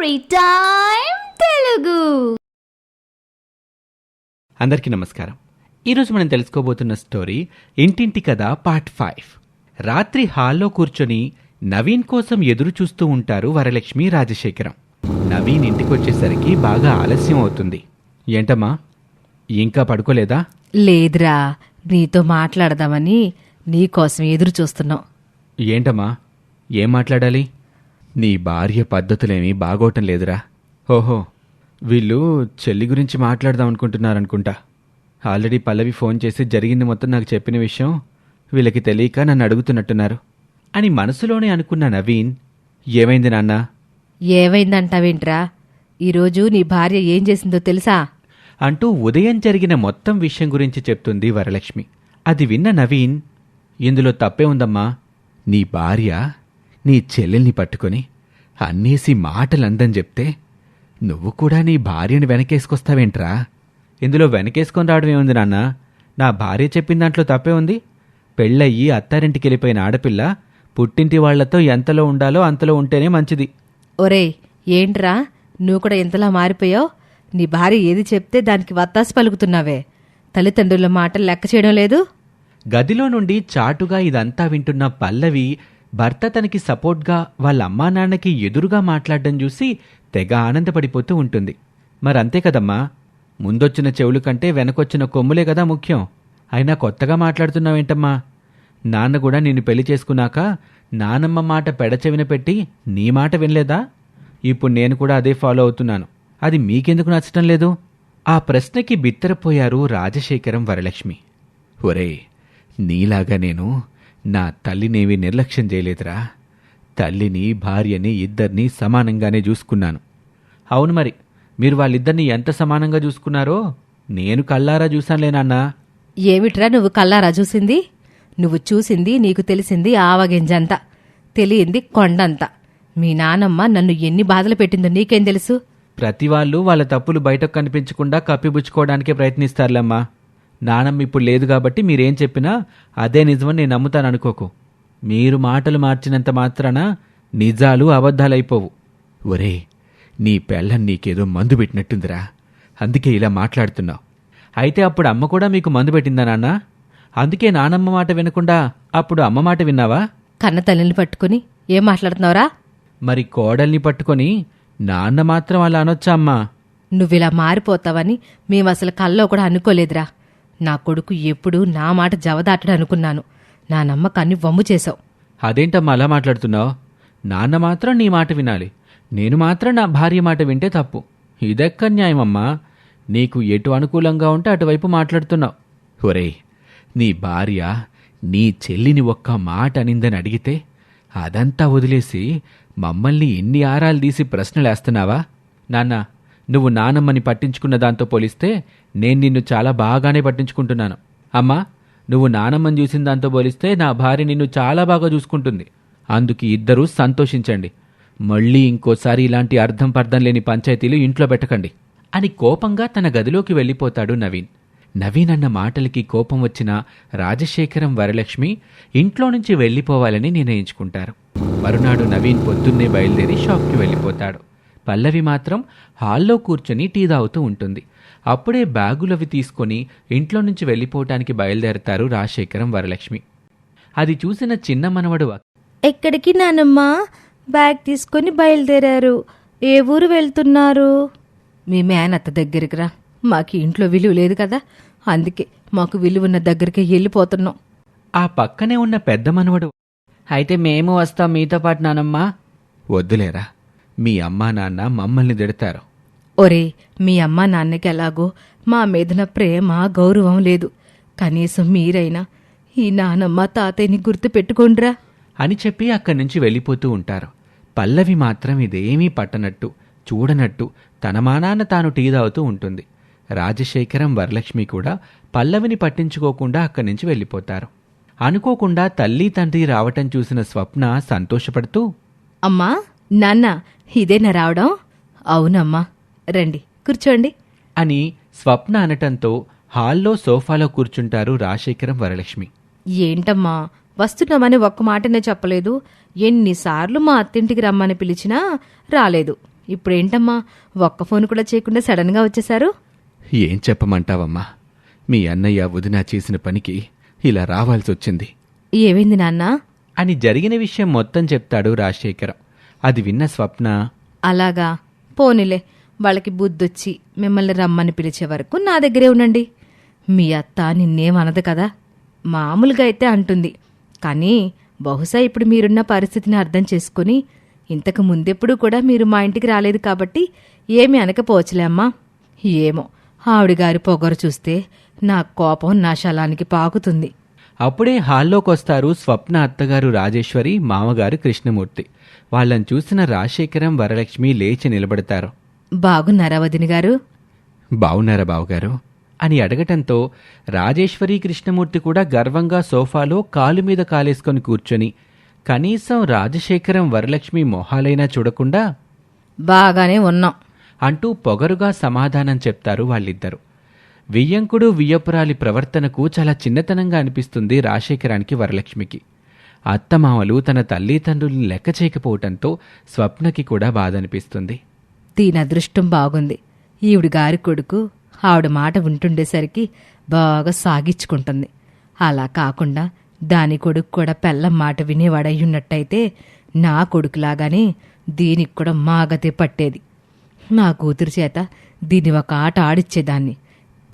Story time Telugu అందరికీ నమస్కారం. ఈరోజు మనం తెలుసుకోబోతున్న స్టోరీ ఇంటింటి కథ పార్ట్ ఫైవ్. రాత్రి హాల్లో కూర్చొని నవీన్ కోసం ఎదురు చూస్తూ ఉంటారు వరలక్ష్మి రాజశేఖరం. నవీన్ ఇంటికి వచ్చేసరికి బాగా ఆలస్యం అవుతుంది. ఏంటమ్మా? ఇంకా పడుకోలేదా? లేదురా నీతో మాట్లాడదామని నీకోసం ఎదురు చూస్తున్నాం. ఏంటమ్మా? ఏం మాట్లాడాలి? నీ భార్య పద్ధతులేమీ బాగోటం లేదురా. ఓహో వీళ్ళు చెల్లి గురించి మాట్లాడదాం అనుకుంటున్నారనుకుంటా. ఆల్రెడీ పల్లవి ఫోన్ చేసి జరిగింది మొత్తం నాకు చెప్పిన విషయం వీళ్ళకి తెలియక నన్ను అడుగుతున్నట్టున్నారు. అని మనసులోనే అనుకున్న నవీన్ ఏమైంది నాన్న? ఏమైందంటావేంట్రా? ఈరోజు నీ భార్య ఏం చేసిందో తెలుసా? అంటూ ఉదయం జరిగిన మొత్తం విషయం గురించి చెప్తుంది వరలక్ష్మి. అది విన్న నవీన్ ఇందులో తప్పే ఉందమ్మా. నీ భార్య నీ చెల్లెల్ని పట్టుకొని అన్నేసి మాటలందని చెప్తే నువ్వు కూడా నీ భార్యని వెనకేసుకొస్తావేంట్రా? ఇందులో వెనకేసుకొని రావడం ఏముంది నాన్న? నా భార్య చెప్పిన దాంట్లో తప్పే ఉంది. పెళ్ళయ్యి అత్తారింటికి వెళ్ళిపోయిన ఆడపిల్ల పుట్టింటి వాళ్ళతో ఎంతలో ఉండాలో అంతలో ఉంటేనే మంచిది. ఒరేయ్ ఏంట్రా? నువ్వు కూడా ఎంతలా మారిపోయావు? నీ భార్య ఏది చెప్తే దానికి వత్తాసు పలుకుతున్నావే. తల్లిదండ్రుల మాటలు లెక్క చేయడం లేదు? గదిలో నుండి చాటుగా ఇదంతా వింటున్న పల్లవి భర్త తనకి సపోర్ట్గా వాళ్ళ అమ్మా నాన్నకి ఎదురుగా మాట్లాడడం చూసి తెగ ఆనందపడిపోతూ ఉంటుంది. మరంతే కదమ్మా ముందొచ్చిన చెవులు కంటే వెనకొచ్చిన కొమ్ములే కదా ముఖ్యం. అయినా కొత్తగా మాట్లాడుతున్నావేంటమ్మా? నాన్న కూడా నిన్ను పెళ్ళి చేసుకున్నాక నానమ్మ మాట పెడచెవిన పెట్టి నీ మాట వినలేదా? ఇప్పుడు నేను కూడా అదే ఫాలో అవుతున్నాను. అది మీకెందుకు నచ్చటం లేదు? ఆ ప్రశ్నకి బిత్తరపోయారు రాజశేఖరం వరలక్ష్మి. ఒరే నీలాగా నేను నా తల్లినేవి నిర్లక్ష్యం చేయలేదురా. తల్లిని భార్యని ఇద్దరిని సమానంగానే చూసుకున్నాను. అవును మరి మీరు వాళ్ళిద్దరిని ఎంత సమానంగా చూసుకున్నారో నేను కల్లారా చూశానులేనన్నా ఏమిట్రా నువ్వు కల్లారా చూసింది? నువ్వు చూసింది నీకు తెలిసింది ఆవగింజంత. తెలియంది కొండంత. మీ నానమ్మ నన్ను ఎన్ని బాధలు పెట్టిందో నీకేం తెలుసు? ప్రతి వాళ్ళు వాళ్ళ తప్పులు బయటకు కనిపించకుండా కప్పిపుచ్చుకోవడానికే ప్రయత్నిస్తారులేమ్మా నానమ్మ ఇప్పుడు లేదు కాబట్టి మీరేం చెప్పినా అదే నిజమని నేను నమ్ముతాను అనుకోకు. మీరు మాటలు మార్చినంత మాత్రాన నిజాలు అబద్ధాలైపోవు. ఒరే నీ పెళ్ళం నీకేదో మందు పెట్టినట్టుందిరా. అందుకే ఇలా మాట్లాడుతున్నావు. అయితే అప్పుడు అమ్మ కూడా మీకు మందు పెట్టిందా నాన్న? అందుకే నానమ్మ మాట వినకుండా అప్పుడు అమ్మ మాట విన్నావా? కన్న తల్లిని పట్టుకుని ఏం మాట్లాడుతున్నావురా? మరి కోడల్ని పట్టుకొని నాన్న మాత్రం అలా అనొచ్చా అమ్మా? నువ్విలా మారిపోతావని మేము అసలు కల్లో కూడా అనుకోలేదురా. నా కొడుకు ఎప్పుడూ నా మాట జవదాటడు అనుకున్నాను. నా నమ్మకాన్ని వమ్ము చేశావు. అదేంటమ్మా అలా మాట్లాడుతున్నావు? నాన్న మాత్రం నీ మాట వినాలి. నేను మాత్రం నా భార్య మాట వింటే తప్పు. ఇదెక్క న్యాయమమ్మా? నీకు ఎటు అనుకూలంగా ఉంటే అటువైపు మాట్లాడుతున్నావు. ఒరేయ్ నీ భార్య నీ చెల్లిని ఒక్క మాట అనిందని అడిగితే అదంతా వదిలేసి మమ్మల్ని ఎన్ని ఆరాలు తీసి ప్రశ్నలేస్తున్నావా? నాన్న నువ్వు నానమ్మని పట్టించుకున్న దాంతో పోలిస్తే నేను నిన్ను చాలా బాగానే పట్టించుకుంటున్నాను. అమ్మా నువ్వు నానమ్మని చూసిన దాంతో పోలిస్తే నా భార్య నిన్ను చాలా బాగా చూసుకుంటుంది. అందుకు ఇద్దరూ సంతోషించండి. మళ్ళీ ఇంకోసారి ఇలాంటి అర్థం పర్థం లేని పంచాయతీలు ఇంట్లో పెట్టకండి. అని కోపంగా తన గదిలోకి వెళ్ళిపోతాడు నవీన్. నవీన్ అన్న మాటలకి కోపం వచ్చిన రాజశేఖరం వరలక్ష్మి ఇంట్లో నుంచి వెళ్ళిపోవాలని నిర్ణయించుకుంటారు. మరునాడు నవీన్ పొద్దున్నే బయలుదేరి షాప్కి వెళ్ళిపోతాడు. పల్లవి మాత్రం హాల్లో కూర్చొని టీ తాగుతూ ఉంటుంది. అప్పుడే బ్యాగులవి తీసుకొని ఇంట్లో నుంచి వెళ్ళిపోవటానికి బయలుదేరతారు రాజశేఖరం వరలక్ష్మి. అది చూసిన చిన్న మనవడు ఎక్కడికి నానమ్మా? బ్యాగ్ తీసుకొని బయలుదేరారు. ఏ ఊరు వెళ్తున్నారు? మీ మేనత్త దగ్గరికి రా. మాకు ఇంట్లో విలువ లేదు కదా. అందుకే మాకు విలువ ఉన్న దగ్గరికి వెళ్ళిపోతున్నాం. ఆ పక్కనే ఉన్న పెద్ద మనవడు అయితే మేము వస్తాం మీతో పాటు నానమ్మా. వద్దులేరా. మీ అమ్మా నాన్న మమ్మల్ని తిడతారు. ఒరే మీ అమ్మ నాన్నకి ఎలాగో మా మీదన ప్రేమ గౌరవం లేదు. కనీసం మీరైనా ఈ నానమ్మ తాతయ్యని గుర్తు పెట్టుకోండ్రా. అని చెప్పి అక్కడి నుంచి వెళ్ళిపోతూ ఉంటారు. పల్లవి మాత్రం ఇదేమీ పట్టనట్టు చూడనట్టు తన మానాన్న తాను టీ తాగుతూ ఉంటుంది. రాజశేఖరం వరలక్ష్మి కూడా పల్లవిని పట్టించుకోకుండా అక్కడి నుంచి వెళ్ళిపోతారు. అనుకోకుండా తల్లి తండ్రి రావటం చూసిన స్వప్న సంతోషపడుతూ అమ్మా నాన్న ఇదేనా రావడం? అవునమ్మా. రండి కూర్చోండి. అని స్వప్న అనటంతో హాల్లో సోఫాలో కూర్చుంటారు రాజశేఖరం వరలక్ష్మి. ఏంటమ్మా? వస్తున్నామని ఒక్క మాటనే చెప్పలేదు. ఎన్నిసార్లు మా అత్తింటికి రమ్మని పిలిచినా రాలేదు. ఇప్పుడేంటమ్మా? ఒక్క ఫోన్ కూడా చేయకుండా సడన్గా వచ్చేశారు? ఏం చెప్పమంటావమ్మా? మీ అన్నయ్య వదిన చేసిన పనికి ఇలా రావాల్సి వచ్చింది ఏమైంది నాన్న? అని జరిగిన విషయం మొత్తం చెప్తాడు రాజశేఖరం. అది విన్న స్వప్న అలాగా పోనీలే వాళ్ళకి బుద్ధొచ్చి మిమ్మల్ని రమ్మని పిలిచే వరకు నా దగ్గరే ఉండండి. మీ అత్త నిన్నేమనదు కదా మామూలుగా అయితే అంటుంది. కానీ బహుశా ఇప్పుడు మీరున్న పరిస్థితిని అర్థం చేసుకుని ఇంతకు ముందెప్పుడు కూడా మీరు మా ఇంటికి రాలేదు కాబట్టి ఏమీ అనకపోవచ్చులే అమ్మా. ఏమో ఆవిడగారి పొగరు చూస్తే నా కోపం నా శలానికి పాకుతుంది. అప్పుడే హాల్లోకొస్తారు స్వప్న అత్తగారు రాజేశ్వరి మామగారు కృష్ణమూర్తి. వాళ్ళని చూసిన రాజశేఖరం వరలక్ష్మి లేచి నిలబడతారు. బాగున్నారా వదిన గారు? బావున్నారా బావగారు? అని అడగటంతో రాజేశ్వరి కృష్ణమూర్తి కూడా గర్వంగా సోఫాలో కాలు మీద కాలేసుకొని కూర్చొని కనీసం రాజశేఖరం వరలక్ష్మి మొహాలైనా చూడకుండా బాగానే ఉన్నాం. అంటూ పొగరుగా సమాధానం చెప్తారు వాళ్ళిద్దరు. వియ్యంకుడు వియ్యపురాలి ప్రవర్తనకు చాలా చిన్నతనంగా అనిపిస్తుంది రాజశేఖరానికి వరలక్ష్మికి. అత్తమామలు తన తల్లిదండ్రుల్ని లెక్క చేయకపోవటంతో స్వప్నకి కూడా బాధ అనిపిస్తుంది దీని అదృష్టం బాగుంది. ఈవిడ గారి కొడుకు ఆవిడ మాట వింటుండేసరికి బాగా సాగించుకుంటుంది అలా కాకుండా దాని కొడుకు కూడా పెళ్ళం మాట వినేవాడయ్యున్నట్టయితే నా కొడుకులాగానే దీనికి కూడా మాగతే పట్టేది. నా కూతురు చేత దీన్ని ఒక ఆట ఆడిచ్చేదాన్ని.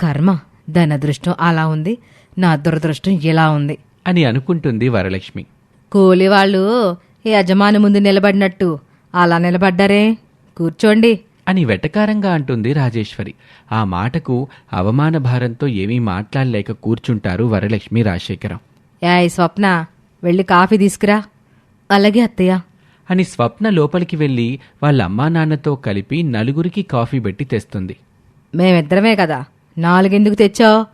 కర్మ దాని అదృష్టం అలా ఉంది నా దురదృష్టం ఇలా ఉంది. అని అనుకుంటుంది వరలక్ష్మి. కూలి వాళ్ళు యజమాని ముందు నిలబడినట్టు అలా నిలబడ్డారే కూర్చోండి. అని వెటకారంగా అంటుంది రాజేశ్వరి. ఆ మాటకు అవమాన భారంతో ఏమీ మాట్లాడలేక కూర్చుంటారు వరలక్ష్మి రాజశేఖరం. యాయ్ స్వప్న వెళ్ళి కాఫీ తీసుకురా. అలాగే అత్తయ్య. అని స్వప్న లోపలికి వెళ్ళి వాళ్ళ అమ్మా నాన్నతో కలిపి నలుగురికి కాఫీ పెట్టి తెస్తుంది. మేమిద్దరమే కదా నాలుగెందుకు తెచ్చావు?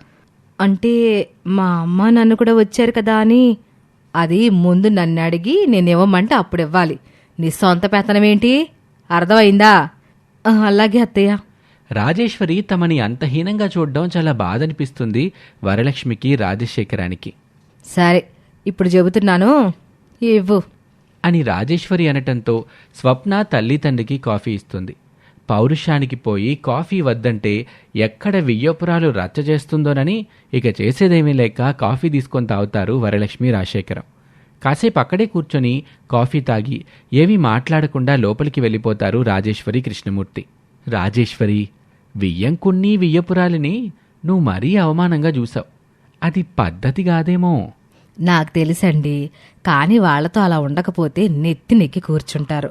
అంటే మా అమ్మ నన్ను కూడా వచ్చారు కదా అని. అది ముందు నన్ను అడిగి నేనేమమ్మంటే అప్పుడు ఇవ్వాలి. నీ సొంత పెత్తనం ఏంటి? అర్థమైందా? "ఆ, అలాగే అత్తయ్య. రాజేశ్వరి తమని అంతహీనంగా చూడడం చాలా బాధ అనిపిస్తుంది వరలక్ష్మికి రాజశేఖరానికి. సరే ఇప్పుడు చెబుతున్నాను. ఇవ్వు. అని రాజేశ్వరి అనటంతో స్వప్న తల్లి తండ్రికి కాఫీ ఇస్తుంది. పౌరుషానికి పోయి కాఫీ వద్దంటే ఎక్కడ వియ్యపురాలు రచ్చ చేస్తుందోనని ఇక చేసేదేమీ లేక కాఫీ తీసుకొని తాగుతారు వరలక్ష్మి రాజశేఖరం. కాసేపు అక్కడే కూర్చొని కాఫీ తాగి ఏమీ మాట్లాడకుండా లోపలికి వెళ్ళిపోతారు రాజేశ్వరి కృష్ణమూర్తి. రాజేశ్వరి వియ్యంకుణ్ణి వియ్యపురాలిని నువ్వు మరీ అవమానంగా చూసావు. అది పద్ధతి కాదేమో. నాకు తెలుసండి. కానీ వాళ్ళతో అలా ఉండకపోతే నెత్తి నెక్కి కూర్చుంటారు.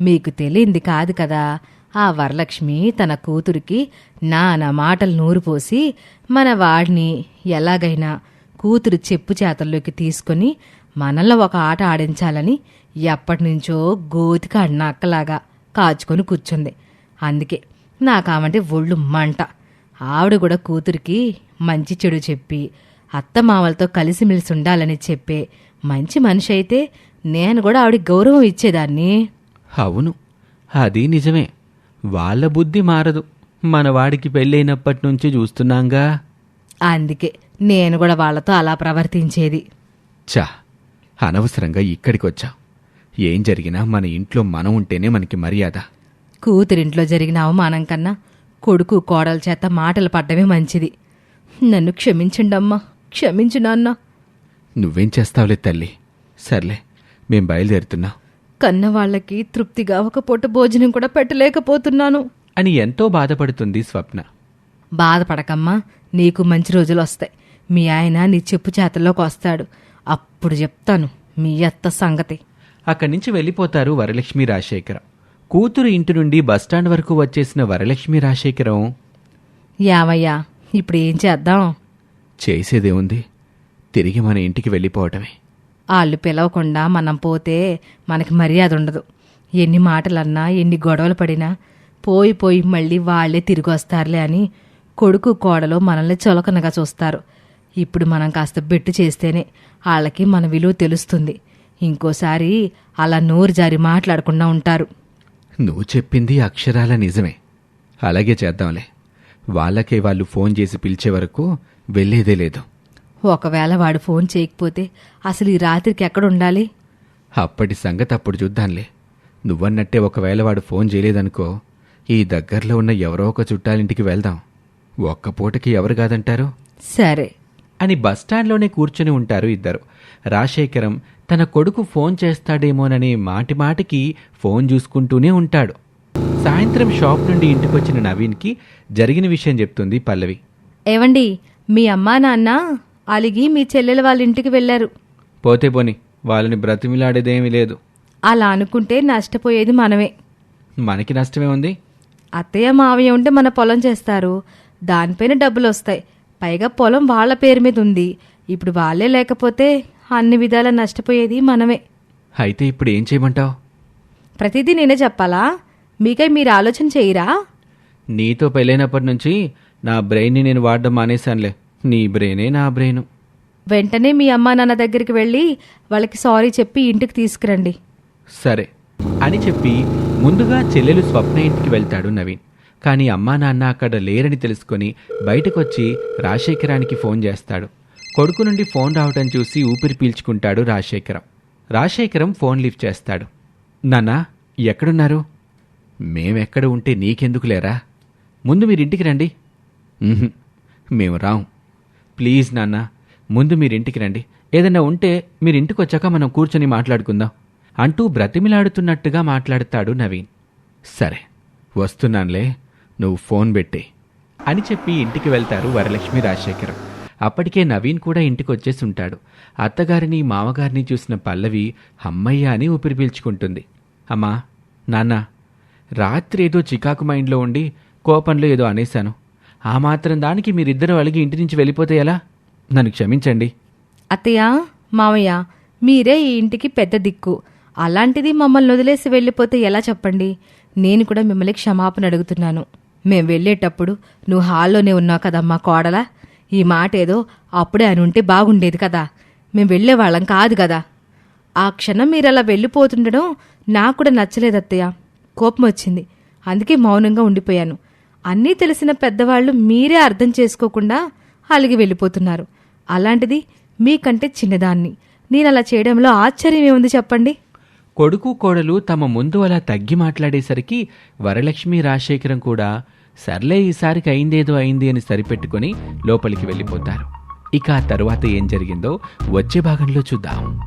మీకు తెలియంది కాదు కదా. ఆ వరలక్ష్మి తన కూతురికి నానా మాటలు నూరుపోసి మన వాడిని ఎలాగైనా కూతురు చెప్పు చేతల్లోకి తీసుకొని మనల్ని ఒక ఆట ఆడించాలని ఎప్పటినుంచో గోతికి అడిన అక్కలాగా కాచుకొని కూర్చుంది. అందుకే నాకామంటే ఒళ్ళు మంట. ఆవిడ కూడా కూతురికి మంచి చెడు చెప్పి అత్తమామలతో కలిసిమెలిసి ఉండాలని చెప్పే మంచి మనిషి అయితే నేను కూడా ఆవిడకి గౌరవం ఇచ్చేదాన్ని. అవును అది నిజమే. వాళ్ళ బుద్ధి మారదు. మన వాడికి పెళ్ళైనప్పటి నుంచి చూస్తున్నాంగా. అందుకే నేను కూడా వాళ్ళతో అలా ప్రవర్తించేది. చా అనవసరంగా ఇక్కడికి వచ్చాం ఏం జరిగినా మన ఇంట్లో మనం ఉంటేనే మనకి మర్యాద. కూతురింట్లో జరిగిన అవమానం కన్నా కొడుకు కోడల చేత మాటలు పడ్డమే మంచిది. నన్ను క్షమించండి అమ్మా క్షమించు నాన్న. నువ్వేం చేస్తావులే తల్లి? సర్లే మేం బయలుదేరుతున్నాం. కన్న వాళ్ళకి తృప్తిగా ఒక పూట భోజనం కూడా పెట్టలేకపోతున్నాను. అని ఎంతో బాధపడుతుంది స్వప్న. బాధపడకమ్మా నీకు మంచి రోజులు వస్తాయి మీ ఆయన నీ చెప్పు చేతల్లోకి వస్తాడు. అప్పుడు చెప్తాను మీ అత్త సంగతి. అక్కడి నుంచి వెళ్ళిపోతారు వరలక్ష్మి రాజశేఖరం. కూతురు ఇంటి నుండి బస్టాండ్ వరకు వచ్చేసిన వరలక్ష్మి రాజశేఖరం యావయ్యా ఇప్పుడు ఏం చేద్దాం? చేసేదేముంది? తిరిగి మన ఇంటికి వెళ్ళిపోవటమే. వాళ్ళు పిలవకుండా మనం పోతే మనకి మర్యాద ఉండదు. ఎన్ని మాటలన్నా ఎన్ని గొడవలు పడినా పోయి పోయి మళ్ళీ వాళ్ళే తిరిగి వస్తారులే అని కొడుకు కోడలు మనల్ని చులకనగా చూస్తారు. ఇప్పుడు మనం కాస్త బెట్టు చేస్తేనే వాళ్ళకి మన విలువ తెలుస్తుంది. ఇంకోసారి అలా నోరు జారి మాట్లాడకుండా ఉంటారు. నువ్వు చెప్పింది అక్షరాల నిజమే. అలాగే చేద్దాంలే. వాళ్ళకే వాళ్ళు ఫోన్ చేసి పిలిచే వరకు వెళ్ళేదే లేదు. ఒకవేళ వాడు ఫోన్ చేయకపోతే అసలు ఈ రాత్రికి ఎక్కడ ఉండాలి? అప్పటి సంగతి అప్పుడు చూద్దాంలే. నువ్వన్నట్టే ఒకవేళ వాడు ఫోన్ చేయలేదనుకో ఈ దగ్గరలో ఉన్న ఎవరో ఒక చుట్టాలింటికి వెళ్దాం. ఒక్క పూటకి ఎవరు కాదంటారు? సరే. అని బస్టాండ్లోనే కూర్చొని ఉంటారు ఇద్దరు. రాజశేఖరం తన కొడుకు ఫోన్ చేస్తాడేమోనని మాటి మాటికి ఫోన్ చూసుకుంటూనే ఉంటాడు. సాయంత్రం షాప్ నుండి ఇంటికొచ్చిన నవీన్కి జరిగిన విషయం చెప్తుంది పల్లవి. ఏవండి మీ అమ్మా నాన్న? అలిగి మీ చెల్లెల వాళ్ళ ఇంటికి వెళ్ళారు. పోతే పోని వాళ్ళని బ్రతిమిలాడేదేమీ లేదు. అలా అనుకుంటే నష్టపోయేది మనమే. మనకి నష్టమే ఉంది. అత్తయ్య మావయ్య ఉంటే మన పొలం చేస్తారు. దానిపైన డబ్బులు వస్తాయి పైగా పొలం వాళ్ళ పేరు మీద ఉంది. ఇప్పుడు వాళ్ళే లేకపోతే అన్ని విధాలా నష్టపోయేది మనమే. అయితే ఇప్పుడు ఏం చేయమంటావు? ప్రతిదీ నేనే చెప్పాలా? మీకై మీరు ఆలోచన చేయరా? నీతో పెళ్ళైనప్పటి నుంచి నా బ్రెయిన్ని నేను వాడడం మానేశానులే. నీ బ్రెయినే నా బ్రెయిన్. వెంటనే మీ అమ్మా నాన్న దగ్గరికి వెళ్ళి వాళ్ళకి సారీ చెప్పి ఇంటికి తీసుకురండి. సరే. అని చెప్పి ముందుగా చెల్లెలు స్వప్న ఇంటికి వెళ్తాడు నవీన్. కానీ అమ్మా నాన్న అక్కడ లేరని తెలుసుకొని బయటకొచ్చి రాజశేఖరానికి ఫోన్ చేస్తాడు. కొడుకు నుండి ఫోన్ రావటం చూసి ఊపిరి పీల్చుకుంటాడు రాజశేఖరం. రాజశేఖరం ఫోన్ లిఫ్ట్ చేస్తాడు. నాన్నా ఎక్కడున్నారు? మేమెక్కడ ఉంటే నీకెందుకు లేరా? ముందు మీరు ఇంటికి రండి. "ఉహుం, మేము రాం. ప్లీజ్ నాన్న ముందు మీరింటికి రండి. ఏదన్నా ఉంటే మీరింటికి వచ్చాక మనం కూర్చొని మాట్లాడుకుందాం. అంటూ బ్రతిమిలాడుతున్నట్టుగా మాట్లాడతాడు నవీన్. సరే వస్తున్నానులే నువ్వు ఫోన్ పెట్టే. అని చెప్పి ఇంటికి వెళ్తారు వరలక్ష్మి రాజశేఖరం. అప్పటికే నవీన్ కూడా ఇంటికి వచ్చేసి ఉంటాడు అత్తగారిని మామగారిని చూసిన పల్లవి అమ్మయ్య అని ఊపిరి పీల్చుకుంటుంది. అమ్మా నాన్న రాత్రి ఏదో చికాకు మైండ్లో ఉండి కోపంలో ఏదో అనేశాను. ఆ మాత్రం దానికి మీరిద్దరూ అలిగి ఇంటి నుంచి వెళ్ళిపోతే ఎలా? నన్ను క్షమించండి. అత్తయ్య మావయ్య మీరే ఈ ఇంటికి పెద్ద దిక్కు. అలాంటిది మమ్మల్ని వదిలేసి వెళ్ళిపోతే ఎలా చెప్పండి? నేను కూడా మిమ్మల్ని క్షమాపణ అడుగుతున్నాను. మేం వెళ్ళేటప్పుడు నువ్వు హాల్లోనే ఉన్నావు కదమ్మా కోడలా. ఈ మాట ఏదో అప్పుడే అని ఉంటే బాగుండేది కదా. మేం వెళ్ళేవాళ్ళం కాదు కదా. ఆ క్షణం మీరు అలా వెళ్ళిపోతుండడం నాకు కూడా నచ్చలేదు అత్తయ్య. కోపం వచ్చింది. అందుకే మౌనంగా ఉండిపోయాను. అన్నీ తెలిసిన పెద్దవాళ్ళు మీరే అర్థం చేసుకోకుండా అలిగి వెళ్ళిపోతున్నారు. అలాంటిది మీకంటే చిన్నదాన్ని. నేను అలా చేయడంలో ఆశ్చర్యం ఏముంది చెప్పండి? కొడుకు కోడలు తమ ముందు అలా తగ్గి మాట్లాడేసరికి వరలక్ష్మి రాజశేఖరం కూడా సర్లే ఈసారికి అయిందేదో అయింది అని సరిపెట్టుకొని లోపలికి వెళ్ళిపోతారు. ఇక ఆ తరువాత ఏం జరిగిందో వచ్చే భాగంలో చూద్దాం.